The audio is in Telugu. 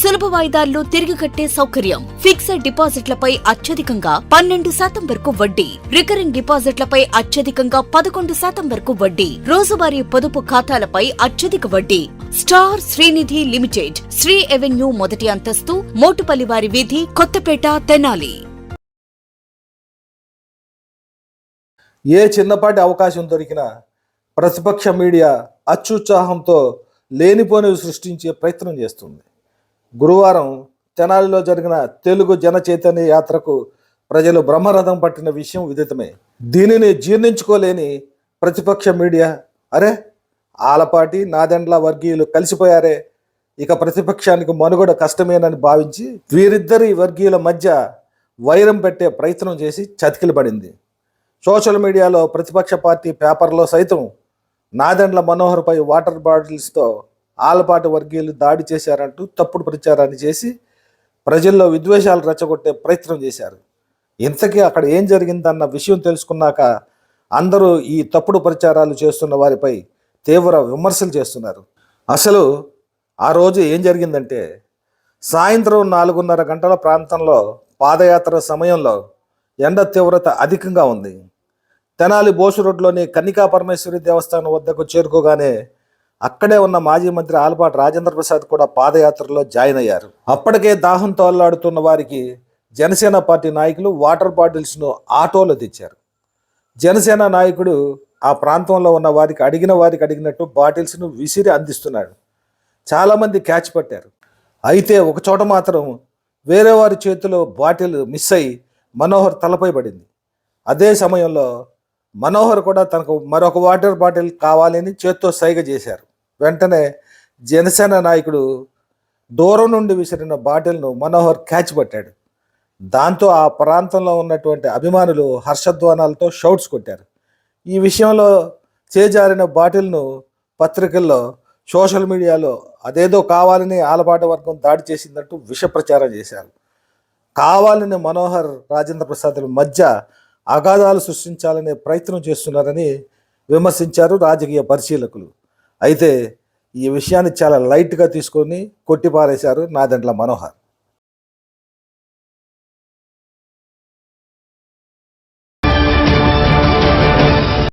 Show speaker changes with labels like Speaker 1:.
Speaker 1: సులభ వాయిదాల్లో తిరిగి కట్టే సౌకర్యం. ఫిక్స్డ్ డిపాజిట్లపై అత్యధికంగా పన్నెండు శాతం వరకు వడ్డీ. రికరింగ్ డిపాజిట్లపై అత్యధికంగా పదకొండు శాతం వరకు వడ్డీ. రోజువారీ పొదుపు ఖాతాలపై అత్యధిక వడ్డీ. Star Srinidhi limited Sri avenue మొదటి అంతస్తు మోటుపల్లివారి వీధి కొత్తపేట తెనాలి.
Speaker 2: ఏ చిన్నపాటి అవకాశం దొరికినా ప్రతిపక్ష మీడియా అత్యుత్సాహంతో లేనిపోనివి సృష్టించే ప్రయత్నం చేస్తుంది. గురువారం తెనాలిలో జరిగిన తెలుగు జన చైతన్య యాత్రకు ప్రజలు బ్రహ్మరథం పట్టిన విషయం విదితమే. దీనిని జీర్ణించుకోలేని ప్రతిపక్ష మీడియా. అరే ఆలపాటి నాదెండ్ల వర్గీయులు కలిసిపోయారే. ఇక ప్రతిపక్షానికి మనుగడ కష్టమేనని భావించి వీరిద్దరి వర్గీయుల మధ్య వైరం పెట్టే ప్రయత్నం చేసి చతికిల పడింది సోషల్ మీడియాలో ప్రతిపక్ష పార్టీ పేపర్లో సైతం నాదెండ్ల మనోహర్పై వాటర్ బాటిల్స్తో ఆలపాటి వర్గీయులు దాడి చేశారంటూ తప్పుడు ప్రచారాన్ని చేసి ప్రజల్లో విద్వేషాలు రెచ్చగొట్టే ప్రయత్నం చేశారు. ఇంతకీ అక్కడ ఏం జరిగిందన్న విషయం తెలుసుకున్నాక అందరూ ఈ తప్పుడు ప్రచారాలు చేస్తున్న వారిపై తీవ్ర విమర్శలు చేస్తున్నారు. అసలు ఆ రోజు ఏం జరిగిందంటే సాయంత్రం నాలుగున్నర గంటల ప్రాంతంలో పాదయాత్ర సమయంలో ఎండ తీవ్రత అధికంగా ఉంది. తెనాలి బోసు రోడ్లోని కన్నికా పరమేశ్వరి దేవస్థానం వద్దకు చేరుకోగానే అక్కడే ఉన్న మాజీ మంత్రి ఆలపాటి రాజేంద్ర ప్రసాద్ కూడా పాదయాత్రలో జాయిన్ అయ్యారు. అప్పటికే దాహంతో అల్లాడుతున్న వారికి జనసేన పార్టీ నాయకులు వాటర్ బాటిల్స్ను ఆటోలో తెచ్చారు. జనసేన నాయకుడు ఆ ప్రాంతంలో ఉన్న వారికి అడిగిన వారికి అడిగినట్టు బాటిల్స్ను విసిరి అందిస్తున్నాడు. చాలామంది క్యాచ్ పట్టారు. అయితే ఒక చోట మాత్రం వేరే వారి చేతిలో బాటిల్ మిస్ అయి మనోహర్ తలపై పడింది. అదే సమయంలో మనోహర్ కూడా తనకు మరొక వాటర్ బాటిల్ కావాలని చేత్తో సైగ చేశారు. వెంటనే జనసేన నాయకుడు దూరం నుండి విసిరిన బాటిల్ను మనోహర్ క్యాచ్ పట్టాడు. దాంతో ఆ ప్రాంతంలో ఉన్నటువంటి అభిమానులు హర్షధ్వానాలతో షౌట్స్ కొట్టారు. ఈ విషయంలో చేజారిన బాటిల్ను పత్రికల్లో సోషల్ మీడియాలో అదేదో కావాలని ఆలపాట వర్గం దాడి చేసిందంటూ విష ప్రచారం చేశారు. కావాలని మనోహర్ రాజేంద్ర ప్రసాద్ల మధ్య అగాధాలు సృష్టించాలనే ప్రయత్నం చేస్తున్నారని విమర్శించారు రాజకీయ పరిశీలకులు. అయితే ఈ విషయాన్ని చాలా లైట్గా తీసుకొని కొట్టిపారేశారు నా దాంట్లో మనోహర్.